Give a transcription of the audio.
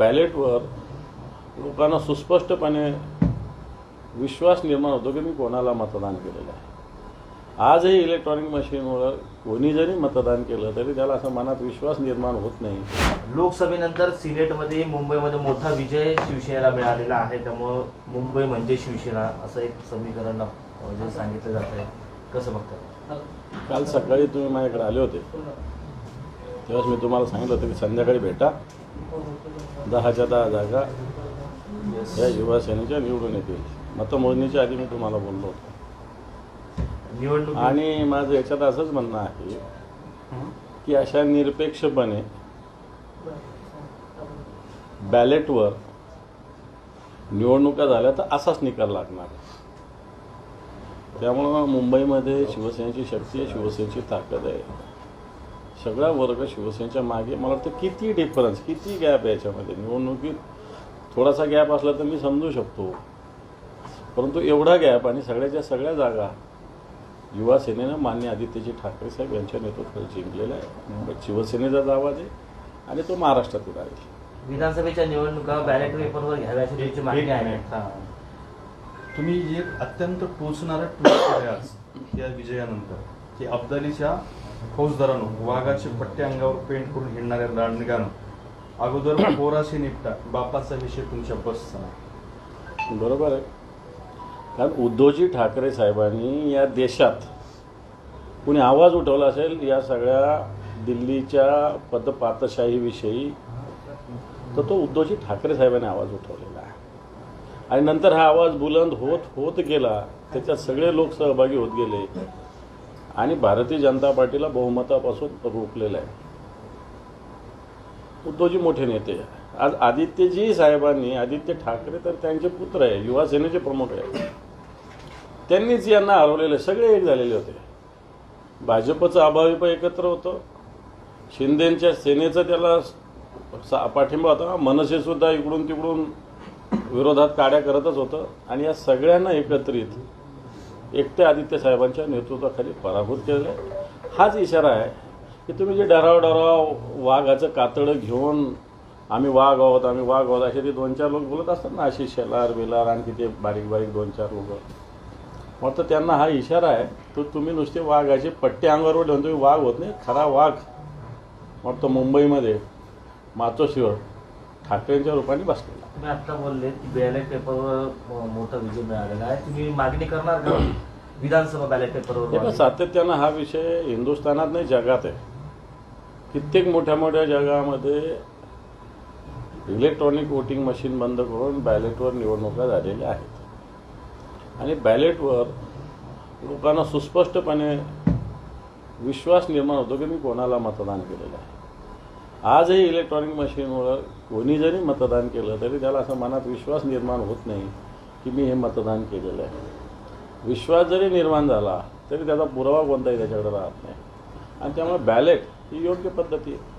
बॅलेटवर लोकांना सुस्पष्टपणे विश्वास निर्माण होतो की मी कोणाला मतदान केलेलं आहे. आजही इलेक्ट्रॉनिक मशीनवर कोणी जरी मतदान केलं तरी त्याला असं मनात विश्वास निर्माण होत नाही. लोकसभेनंतर सिलेटमध्ये मुंबईमध्ये मोठा विजय शिवसेनेला मिळालेला आहे. त्यामुळं मुंबई म्हणजे शिवसेना असं एक समीकरण जे सांगितलं जात आहे कसं बघताय? काल सकाळी तुम्ही माझ्याकडे आले होते. तेव्हाच मी तुम्हाला सांगितलं होतं की संध्याकाळी भेटा. दहाच्या दहा जागा. या युवासेनेच्या निवडून येतील. मतमोजणीच्या आधी मी तुम्हाला बोललो होतो. निवडणूक आणि माझं याच्यात असंच म्हणणं आहे की अशा निरपेक्षपणे बॅलेटवर निवडणुका झाल्या तर असाच निकाल लागणार. त्यामुळं मुंबईमध्ये शिवसेनेची शक्ती आहे शिवसेनेची ताकद आहे. सगळा वर्ग शिवसेनेच्या मागे. मला वाटतं किती डिफरन्स किती गॅप आहे याच्यामध्ये? निवडणुकीत थोडासा गॅप असला तर मी समजू शकतो. परंतु एवढा गॅप आणि सगळ्याच्या सगळ्या जागा युवा सेनेनं मान्य आदित्यजी ठाकरे साहेब यांच्या नेतृत्वात जिंकलेला आहे. शिवसेनेचा आवाज आहे आणि तो महाराष्ट्रातील आहे. विधानसभेच्या निवडणुका बॅलेट पेपरवर घ्याव्या अशी तुमची मागणी आहे. तुम्ही एक अत्यंत टोचणारं ट्विट केलं आज या विजयानंतर की अब्दालीच्या फौजदारानं वाघाचे पट्टे अंगावर पेंट करून हिंडणाऱ्या रांडगानं अगोदर पोराशी निपटा बापाचा विषय तुमच्या बसचा. नाही. बरोबर आहे. कारण उद्धवजी ठाकरे साहेबांनी या देशात कुणी आवाज उठवला असेल या सगळ्या दिल्लीच्या पदपातशाहीविषयी तर तो उद्धवजी ठाकरे साहेबांनी आवाज उठवलेला आहे. आणि नंतर हा आवाज बुलंद होत होत गेला त्याच्यात सगळे लोक सहभागी होत गेले. आणि भारतीय जनता पार्टीला बहुमतापासून रोखलेलं आहे. उद्धवजी मोठे नेते आज आदित्यजी साहेबांनी आदित्य ठाकरे तर त्यांचे पुत्र आहे युवा सेनेचे प्रमुख आहे त्यांनीच यांना हरवलेले सगळे एक झालेले होते. भाजपचं अभाविप एकत्र होतं. शिंदेच्या सेनेचं त्याला सा- पाठिंबा होता. मनसेसुद्धा इकडून तिकडून विरोधात काड्या करतच होतं. आणि या सगळ्यांना एकत्रित एकटे आदित्य साहेबांच्या नेतृत्वाखाली पराभूत केलेलं आहे. हाच इशारा आहे की तुम्ही जे डराव डराव वाघाचं कातडं घेऊन आम्ही वाघ आहोत आम्ही वाघ आहोत असे ते दोन चार लोक बोलत असतात ना अशी शेलार बेलार आणखी ते बारीक बारीक दोन चार लोक. मग तर त्यांना हा इशारा आहे तो तुम्ही नुसते वाघाचे पट्टे अंगावर ठेवून तुम्ही वाघ होत नाही खरा वाघ. मग तो मुंबईमध्ये मातोश्रीवर ठाकरेंच्या रूपाने बसलेला तुम्ही आता बोलले की बॅलेट पेपरवर मोठा विजय मिळालेला आहे. तुम्ही मागणी करणार का? विधानसभा बॅलेट पेपरवर सातत्यानं हा विषय हिंदुस्थानात नाही जगात आहे. कित्येक मोठ्या मोठ्या जगामध्ये इलेक्ट्रॉनिक वोटिंग मशीन बंद करून बॅलेटवर निवडणुका झालेल्या आहेत. आणि बॅलेटवर लोकांना सुस्पष्टपणे विश्वास निर्माण होतो की मी कोणाला मतदान केलेलं आहे. आजही इलेक्ट्रॉनिक मशीनवर कोणी जरी मतदान केलं तरी त्याला असं मनात विश्वास निर्माण होत नाही की मी हे मतदान केलेलं आहे. विश्वास जरी निर्माण झाला तरी त्याचा पुरावा कोणताही त्याच्याकडे राहत नाही. आणि त्यामुळे बॅलेट ही योग्य पद्धती आहे.